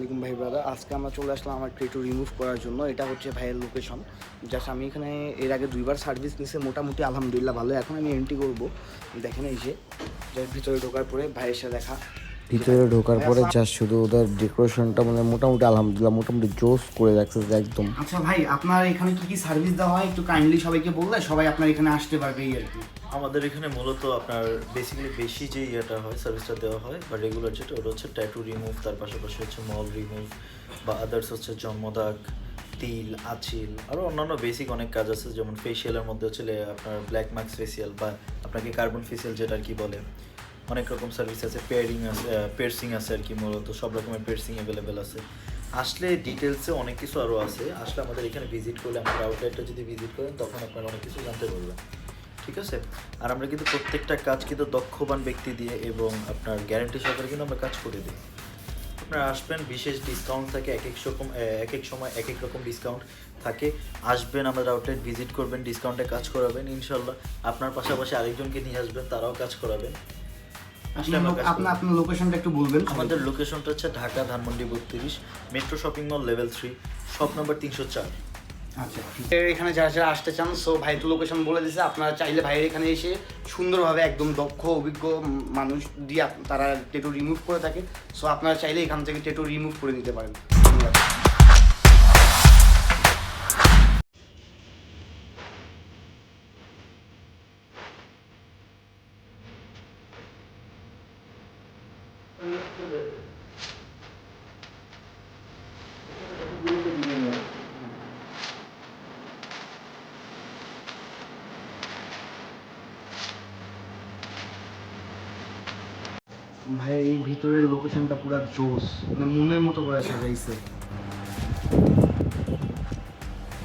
আসসালামাইকুম ভাই ব্রাদার আজকে আমরা চলে আসলাম আমার ট্রেটু রিমুভ করার জন্য। এটা হচ্ছে ভাইয়ের লোকেশন জাস্ট আমি এখানে এর আগে দুইবার সার্ভিস নিছে, মোটামুটি আলহামদুলিল্লাহ ভালো। এখন আমি এন্ট্রি করব। দেখেন এই যে ভিতরে ঢোকার পরে ভাইয়ের সাথে দেখা। ভিতরে ঢোকার পরে জাস্ট শুধু ওদের ডেকোরেশনটা মানে মোটামুটি আলহামদুলিল্লাহ মোটামুটি জোস করে রাখছে একদম। আচ্ছা ভাই আপনার এখানে কি কি সার্ভিস দেওয়া হয়? একটু কাইন্ডলি সবাইকে বললে সবাই আপনার এখানে আসতে পারবে এই আর কি। আমাদের এখানে মূলত আপনার বেসিক্যালি বেশি যে ইয়েটা হয় সার্ভিসটা দেওয়া হয় বা রেগুলার যেটা ওটা হচ্ছে ট্যাটু রিমুভ তার পাশাপাশি হচ্ছে মল রিমুভ বা আদার্স হচ্ছে জন্মদাগ তিল আচিল আরও অন্যান্য বেসিক অনেক কাজ আছে যেমন ফেসিয়ালের মধ্যে হচ্ছে আপনার ব্ল্যাক মার্কস ফেসিয়াল বা আপনাকে কার্বন ফেসিয়াল যেটা আর কি বলে। অনেক রকম সার্ভিস আছে পেয়ারিং আছে পেয়ারসিং আছে আর কি মূলত, সব রকমের পেয়ারসিং অ্যাভেলেবেল আছে। আসলে ডিটেলসে অনেক কিছু আরও আছে। আসলে আমাদের এখানে ভিজিট করলে, আমাদের আউটলেটটা যদি ভিজিট করেন, তখন আপনারা অনেক কিছু জানতে পারবেন। ঠিক আছে? আর আমরা কিন্তু প্রত্যেকটা কাজ কিন্তু দক্ষবান ব্যক্তি দিয়ে এবং আপনার গ্যারান্টি সহকারে কিন্তু আমরা কাজ করে দিই। আপনারা আসবেন, বিশেষ ডিসকাউন্ট থাকে, এক এক রকম এক এক সময় এক এক রকম ডিসকাউন্ট থাকে। আসবেন, আমাদের আউটলেট ভিজিট করবেন ডিসকাউন্টে কাজ করাবেন, ইনশাল্লাহ। আপনার পাশাপাশি আরেকজনকে নিয়ে আসবেন, তারাও কাজ করাবেন। কাজ আপনার লোকেশনটা একটু বলবেন। আমাদের লোকেশনটা হচ্ছে ঢাকা ধানমন্ডি বত্রিশ metro shopping mall level three shop number তিনশো চার। আচ্ছা। এখানে যারা যারা আসতে চান সো ভাই তো লোকেশন বলে দিছে আপনারা চাইলে ভাইয়ের এখানে এসে সুন্দরভাবে একদম দক্ষ অভিজ্ঞ মানুষ দিয়ে তারা টেটু রিমুভ করে থাকে। সো আপনারা চাইলে এখান থেকে টেটু রিমুভ করে নিতে পারেন। ভাই এই ভিতরের লোকেশনটা পুরো জোস মানে মনের মতো করে সাজাইছে।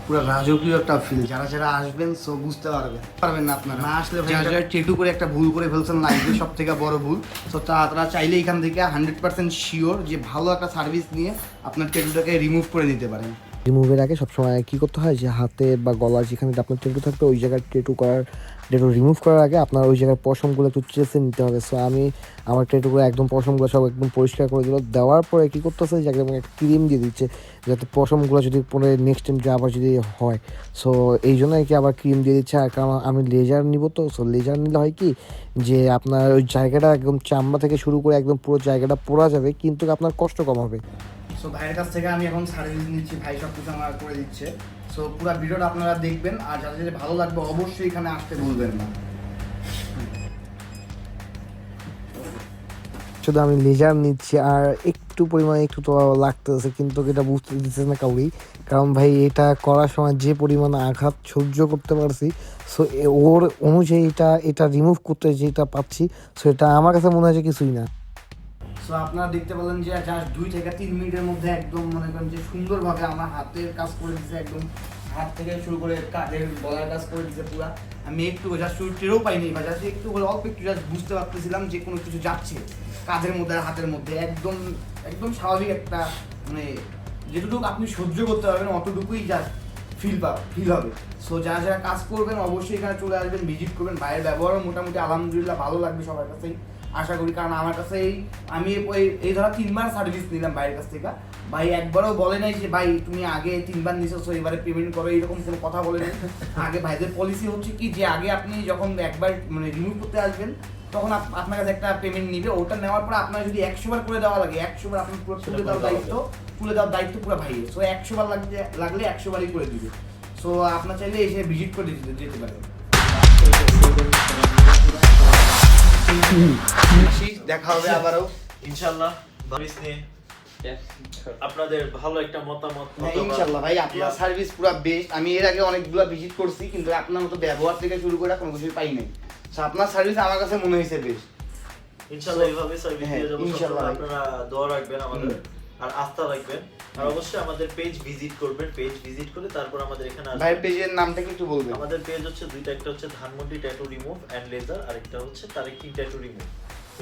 পুরো রাজকীয় একটা ফিল যারা যারা আসবেন সো বুঝতে পারবেন। পারবেন না আপনারা। না আসলে যারা যারা টেটু করে একটা ভুল করে ফেলছেন লাইফে সব থেকে বড় ভুল। সো তারা চাইলে এখান থেকে হান্ড্রেড পার্সেন্ট শিওর যে ভালো একটা সার্ভিস নিয়ে আপনার টেটুটাকে রিমুভ করে নিতে পারেন। রিমুভের আগে সবসময় কি করতে হয়? যে হাতে বা গলার যেখানে আপনার টেটু থাকবে, ওই জায়গায় টেটু করার টেটু রিমুভ করার আগে আপনার ওই জায়গার পশমগুলো একটু চেষে নিতে হবে। সো আমি আমার টেটুগুলো একদম পশমগুলো সব একদম পরিষ্কার করে দিল। দেওয়ার পরে কী করতেছে? যে একদম একটা ক্রিম দিয়ে দিচ্ছে, যাতে পশমগুলো যদি পরে নেক্সট টাইম যে আবার যদি হয়। সো এই জন্য কি আবার ক্রিম দিয়ে দিচ্ছে। আর কারণ আমি লেজার নিব তো সো লেজার নিলে হয় কি? যে আপনার ওই জায়গাটা একদম চামড়া থেকে শুরু করে একদম পুরো জায়গাটা পোড়া যাবে, কিন্তু আপনার কষ্ট কম হবে। সো ভাইয়ের কাছ থেকে আমি এখন সার্ভিস নিচ্ছি। ভাই সব কিছু আমার করে দিচ্ছে। সো পুরো ভিডিওটা আপনারা দেখবেন। আর যাদের যদি ভালো লাগবে, অবশ্যই এখানে আসতে ভুলবেন না। শুধু আমি লেজার নিচ্ছি, আর একটু পরিমাণে একটু তো লাগতেছে, কিন্তু এটা বুঝতে দিচ্ছে না কাউরি কারণ ভাই, এটা করার সময় যে পরিমাণে আঘাত সহ্য করতে পারছি সো ওর অনুযায়ী এটা এটা রিমুভ করতে যেটা পাচ্ছি সো এটা আমার কাছে মনে হয় যে কিছুই না। সো আপনারা দেখতে পেলেন যে জাস্ট দুই থেকে তিন মিনিটের মধ্যে একদম মনে করেন যে সুন্দরভাবে আমার হাতের কাজ করে দিচ্ছে একদম হাত থেকে শুরু করে কাজের গলার কাজ করে দিচ্ছে পুরা। আমি একটু জাস্ট শুরু টেরও পাইনি, বা জাস্ট একটু করে অল্প একটু জাস্ট বুঝতে পারতেছিলাম যে কোনো কিছু যাচ্ছে কাজের মধ্যে আর হাতের মধ্যে। একদম একদম স্বাভাবিক একটা মানে যেটুকু আপনি সহ্য করতে পারবেন, অতটুকুই জাস্ট ফিল পা ফিল হবে। সো যারা যারা কাজ করবেন অবশ্যই এখানে চলে আসবেন ভিজিট করবেন। ভাইয়ের ব্যবহারও মোটামুটি আলহামদুলিল্লাহ ভালো লাগবে সবার কাছেই। আশা করি কারণ আমার কাছে এই আমি এই- এই ধরো তিনবার সার্ভিস নিলাম ভাইয়ের কাছ থেকে। ভাই একবারও বলে নাই যে ভাই তুমি আগে তিনবার নিছো এবারে পেমেন্ট করো এরকম কোনো কথা বলে নাই। আগে ভাইদের পলিসি হচ্ছে কি যে আগে আপনি যখন একবার মানে রিমুভ করতে আসবেন তখন আপনার কাছে একটা পেমেন্ট নিবে। ওটা নেওয়ার পর আপনার যদি একশো বার করে দেওয়া লাগে একশো বার আপনি পুরো তুলে দেওয়ার দায়িত্ব তুলে দেওয়ার দায়িত্ব পুরো ভাইয়ের। সো একশো বার লাগলে লাগলে একশো বারই করে দিবে। সো আপনার চাইলে এসে ভিজিট করে দিতে যেতে পারেন। দেখা হবে আবারও। ইনশাল্লাহ নিয়ে। আপনাদের ভালো একটা মতামত হ্যাঁ, ইনশাল্লাহ ভাই আপনার সার্ভিস পুরো বেস্ট আমি এর আগে অনেকগুলো ভিজিট করছি কিন্তু আপনার মতো ব্যবহার থেকে শুরু করে কোনো কিছুই পাই নাই। আপনার সার্ভিস আমার কাছে মনে হয়েছে বেস্ট ইনশাল্লাহ এইভাবে সার্ভিস হ্যাঁ, দিয়ে যাব। আপনারা দোয়া রাখবেন আমাদের। আর আস্থা রাখবেন। আর অবশ্যই আমাদের পেজ ভিজিট করবেন। পেজ ভিজিট করে তারপর আমাদের এখানে আসবেন। ভাইয়ের পেজের নামটা কি একটু বলবেন? আমাদের পেজ হচ্ছে দুইটা একটা হচ্ছে Dhanmondi tattoo remove and laser আর একটা হচ্ছে তারেক ট্যাটু রিমুভ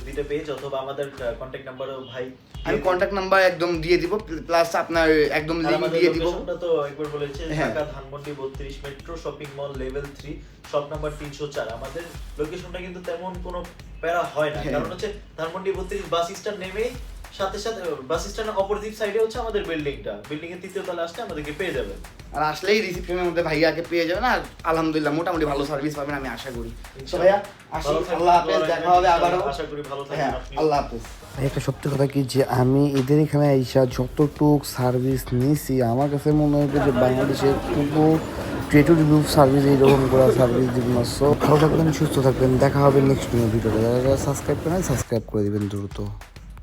দুইটা পেজ অথবা আমাদের কন্ট্যাক্ট নাম্বারও ভাই আমি কন্ট্যাক্ট নাম্বার একদম দিয়ে দিব প্লাস আপনার একদম লিংক দিয়ে দিব। তো একবার বলেছে হ্যাঁ। Dhaka Dhanmondi 32 metro shopping mall level 3 shop number 304 আমাদের লোকেশনটা কিন্তু তেমন কোনো প্যারা হয় না। হ্যাঁ। কারণ হচ্ছে ধানমন্ডি 32 বাস স্ট্যান্ড নেমেই সাথে সাথে বাস স্ট্যান্ডের অপোজিট সাইডে হচ্ছে আমাদের বিল্ডিংটা বিল্ডিং এর তৃতীয় তলা আসলে আমাদেরকে পেয়ে যাবেন। আর আসলেই রিসিপশনের মধ্যে ভাইয়াকে পেয়ে যাবেন। আর আলহামদুলিল্লাহ মোটামুটি ভালো সার্ভিস পাবেন আমি আশা করি। তো ভাইয়া আসি। আল্লাহ হাফেজ দেখা হবে আবারও। আশা করি ভালো থাকবেন হ্যাঁ আপনি। আল্লাহ হাফেজ। একটা সত্যি কথা কি যে আমি এদের এখানে আইসা যতটুক সার্ভিস নিছি আমার কাছে মনে হয় যে বাংলাদেশে কোনো ট্রেটু রিভিউ সার্ভিস এইরকম করা সার্ভিস দিব না। সো ভালো থাকবেন সুস্থ থাকবেন। দেখা হবে নেক্সট ভিডিওতে যারা সাবস্ক্রাইব করেন সাবস্ক্রাইব করে দিবেন দ্রুত।